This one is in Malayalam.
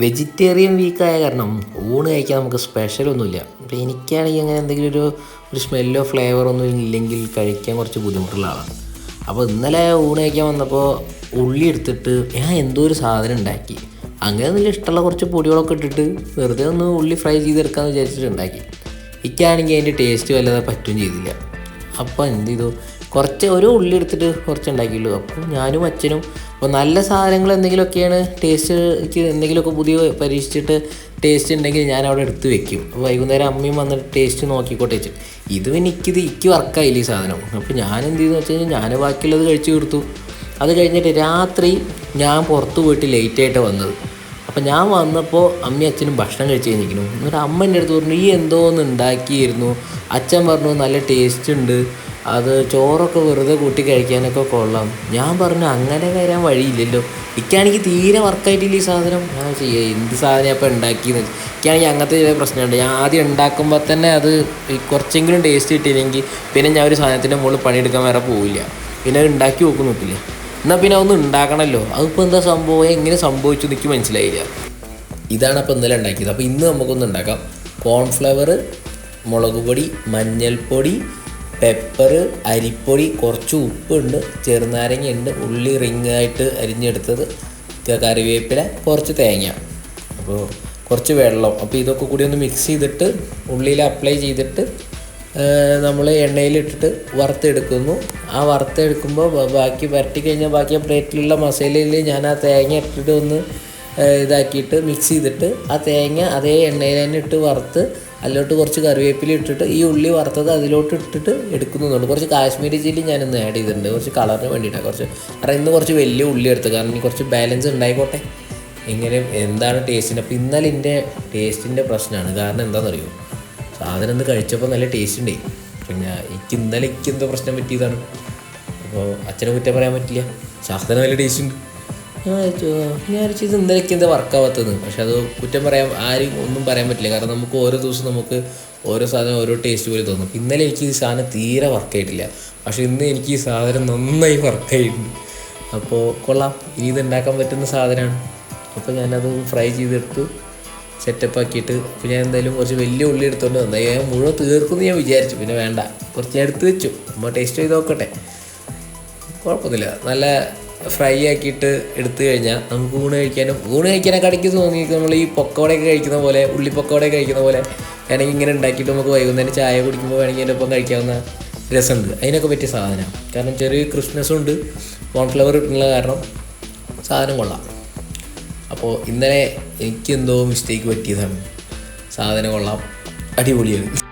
വെജിറ്റേറിയൻ വീക്കായ കാരണം ഊണ് കഴിക്കാൻ നമുക്ക് സ്പെഷ്യലൊന്നുമില്ല അപ്പോൾ എനിക്കാണെങ്കിൽ അങ്ങനെ എന്തെങ്കിലും ഒരു ഒരു സ്മെല്ലോ ഫ്ലേവറോ ഒന്നും ഇല്ലെങ്കിൽ കഴിക്കാൻ കുറച്ച് ബുദ്ധിമുട്ടുള്ള ആളാണ്. അപ്പോൾ ഇന്നലെ ഊണ് കഴിക്കാൻ വന്നപ്പോൾ ഉള്ളി എടുത്തിട്ട് ഞാൻ എന്തോ ഒരു സാധനം ഉണ്ടാക്കി. അങ്ങനെ നല്ല ഇഷ്ടമുള്ള കുറച്ച് പൊടികളൊക്കെ ഇട്ടിട്ട് വെറുതെ ഒന്ന് ഉള്ളി ഫ്രൈ ചെയ്തെടുക്കാമെന്ന് വിചാരിച്ചിട്ട് ഉണ്ടാക്കി. എനിക്കാണെങ്കിൽ അതിന്റെ ടേസ്റ്റ് വല്ലാതെ പറ്റുകയും ചെയ്തില്ല. അപ്പോൾ എന്ത് ചെയ്തു? കുറച്ച് ഒരു ഉള്ളി എടുത്തിട്ട് കുറച്ച് ഉണ്ടാക്കിയുള്ളൂ അപ്പോൾ ഞാനും അച്ഛനും അപ്പോൾ നല്ല സാധനങ്ങൾ എന്തെങ്കിലുമൊക്കെയാണ് ടേസ്റ്റ് എന്തെങ്കിലുമൊക്കെ പുതിയ പരീക്ഷിച്ചിട്ട് ടേസ്റ്റ് ഉണ്ടെങ്കിൽ ഞാൻ അവിടെ എടുത്ത് വെക്കും. അപ്പോൾ വൈകുന്നേരം അമ്മയും വന്നിട്ട് ടേസ്റ്റ് നോക്കിക്കോട്ടെ വെച്ചു. ഇത് എനിക്കിത് ഇക്ക് വർക്കായില്ല ഈ സാധനം. അപ്പോൾ ഞാൻ എന്ത് ചെയ്തെന്ന് വെച്ച് കഴിഞ്ഞാൽ ഞാൻ ബാക്കിയുള്ളത് കഴിച്ചു കൊടുത്തു അത് കഴിഞ്ഞിട്ട് രാത്രി ഞാൻ പുറത്ത് പോയിട്ട് ലേറ്റായിട്ട് വന്നത്. അപ്പം ഞാൻ വന്നപ്പോൾ അമ്മയും അച്ഛനും ഭക്ഷണം കഴിച്ച് കഴിഞ്ഞിരിക്കുന്നു. എന്നിട്ട് അമ്മ എന്റെ അടുത്ത് പറഞ്ഞു ഈ എന്തോ ഒന്ന് ഉണ്ടാക്കിയിരുന്നു? അച്ഛൻ പറഞ്ഞു നല്ല ടേസ്റ്റ് ഉണ്ട്. അത് ചോറൊക്കെ വെറുതെ കൂട്ടി കഴിക്കാനൊക്കെ കൊള്ളാം. ഞാൻ പറഞ്ഞു അങ്ങനെ വരാൻ വഴിയില്ലല്ലോ. എനിക്കാണെങ്കിൽ തീരെ വർക്കായിട്ടില്ല ഈ സാധനം. ഞാൻ ചെയ്യുക എന്ത് സാധനം അപ്പം ഉണ്ടാക്കിയെന്ന്? എനിക്കാണെങ്കിൽ അങ്ങനത്തെ ചില പ്രശ്നമുണ്ട്. ഞാൻ ആദ്യം ഉണ്ടാക്കുമ്പോൾ തന്നെ അത് കുറച്ചെങ്കിലും ടേസ്റ്റ് കിട്ടിയില്ലെങ്കിൽ പിന്നെ ഞാൻ ഒരു സാധനത്തിന്റെ മുകളിൽ പണിയെടുക്കാൻ വേറെ പോവില്ല. പിന്നെ അത് ഉണ്ടാക്കി നോക്കും നോക്കില്ല. എന്നാൽ പിന്നെ അതൊന്നും ഉണ്ടാക്കണമല്ലോ. അതിപ്പോൾ എന്താ സംഭവം? എങ്ങനെ സംഭവിച്ചു എനിക്ക് മനസ്സിലായില്ല. ഇതാണ് അപ്പോൾ ഇന്നലെ ഉണ്ടാക്കിയത്. അപ്പോൾ ഇന്ന് നമുക്കൊന്ന് ഉണ്ടാക്കാം. കോൺഫ്ലവർ മുളക് പൊടി മഞ്ഞൾപ്പൊടി പെപ്പർ അരിപ്പൊടി കുറച്ച് ഉപ്പുണ്ട് ചെറുനാരങ്ങയുണ്ട് ഉള്ളി റിങ്ങായിട്ട് അരിഞ്ഞെടുത്തത് കറിവേപ്പില കുറച്ച് തേങ്ങ. അപ്പോൾ കുറച്ച് വെള്ളം. അപ്പോൾ ഇതൊക്കെ കൂടി ഒന്ന് മിക്സ് ചെയ്തിട്ട് ഉള്ളിയിൽ അപ്ലൈ ചെയ്തിട്ട് നമ്മൾ എണ്ണയിലിട്ടിട്ട് വറുത്തെടുക്കുന്നു. ആ വറുത്തെടുക്കുമ്പോൾ ബാക്കി വരട്ടി കഴിഞ്ഞാൽ ബാക്കി ആ പ്ലേറ്റിലുള്ള മസാലയിൽ ഞാൻ ആ തേങ്ങ ഇട്ടിട്ട് ഒന്ന് ഇതാക്കിയിട്ട് മിക്സ് ചെയ്തിട്ട് ആ തേങ്ങ അതേ എണ്ണയിൽ തന്നെ ഇട്ട് വറുത്ത് അതിലോട്ട് കുറച്ച് കറിവേപ്പില ഇട്ടിട്ട് ഈ ഉള്ളി വറുത്തത് അതിലോട്ട് ഇട്ടിട്ട് എടുക്കുന്നതുകൊണ്ട് കുറച്ച് കാശ്മീരി ചില്ലി ഞാനൊന്ന് ആഡ് ചെയ്തിട്ടുണ്ട്. കുറച്ച് കളറിന് വേണ്ടിയിട്ടാണ്. കുറച്ച് കാരണം ഇന്ന് കുറച്ച് വലിയ ഉള്ളി എടുത്ത്. കാരണം ഇനി കുറച്ച് ബാലൻസ് ഉണ്ടായിക്കോട്ടെ. ഇങ്ങനെ എന്താണ് ടേസ്റ്റിന്റെ അപ്പോൾ ഇന്നലെ എന്റെ ടേസ്റ്റിന്റെ പ്രശ്നമാണ് കാരണം എന്താണെന്നറിയോ? സാധനം ഒന്ന് കഴിച്ചപ്പോൾ നല്ല ടേസ്റ്റ് ഉണ്ടായി പിന്നെ എനിക്ക് ഇന്നലെ എനിക്ക് എന്തോ പ്രശ്നം പറ്റിയതാണ്. അപ്പോൾ അച്ഛനെ കുറ്റം പറയാൻ പറ്റില്ല. സാധനം നല്ല ടേസ്റ്റ് ഉണ്ട്. ഞാൻ വിചാരിച്ചു, ഇന്നലേക്ക് എന്താ വർക്കാവാത്തത് പക്ഷെ അത് കുറ്റം പറയാൻ ആരും ഒന്നും പറയാൻ പറ്റില്ല. കാരണം നമുക്ക് ഓരോ ദിവസം നമുക്ക് ഓരോ സാധനം ഓരോ ടേസ്റ്റ് പോലെ തോന്നും. ഇന്നലെ എനിക്ക് ഈ സാധനം തീരെ വർക്കായിട്ടില്ല പക്ഷെ ഇന്ന് എനിക്ക് ഈ സാധനം നന്നായി വർക്കായിട്ടുണ്ട് അപ്പോൾ കൊള്ളാം. ഇനി ഇത് ഉണ്ടാക്കാൻ പറ്റുന്ന സാധനമാണ് അപ്പോൾ ഞാനത് ഫ്രൈ ചെയ്തെടുത്ത് സെറ്റപ്പ് ആക്കിയിട്ട് അപ്പോൾ ഞാൻ എന്തായാലും കുറച്ച് വലിയ ഉള്ളി എടുത്തുകൊണ്ട് വന്നു. ഞാൻ മുഴുവൻ തീർക്കുമെന്ന് ഞാൻ വിചാരിച്ചു. പിന്നെ വേണ്ട. കുറച്ച് എടുത്ത് വെച്ചു. നമ്മൾ ടേസ്റ്റ് ചെയ്ത് നോക്കട്ടെ. കുഴപ്പമൊന്നുമില്ല. നല്ല ഫ്രൈ ആക്കിയിട്ട് എടുത്തു കഴിഞ്ഞാൽ നമുക്ക് ഊണ് കഴിക്കാനും ഊണ് കഴിക്കാനൊക്കെ ഇടയ്ക്ക് തോന്നി നമ്മൾ ഈ പൊക്കോടയൊക്കെ കഴിക്കുന്ന പോലെ ഉള്ളി പൊക്കോടയൊക്കെ കഴിക്കുന്ന പോലെ വേണമെങ്കിൽ ഇങ്ങനെ ഉണ്ടാക്കിയിട്ട് നമുക്ക് വൈകുന്നേരം ചായ കുടിക്കുമ്പോൾ വേണമെങ്കിൽ അതിന്റെ ഒപ്പം കഴിക്കാവുന്ന രസമുണ്ട്. അതിനൊക്കെ പറ്റിയ സാധനമാണ്. കാരണം ചെറിയ ക്രിസ്മസും ഉണ്ട്. കോൺഫ്ലവർ ഇട്ടുള്ള കാരണം സാധനം കൊള്ളാം. അപ്പോൾ ഇന്നലെ എനിക്കെന്തോ മിസ്റ്റേക്ക് പറ്റിയതാണ്. സാധനം കൊള്ളാം. അടിപൊളിയാണ്.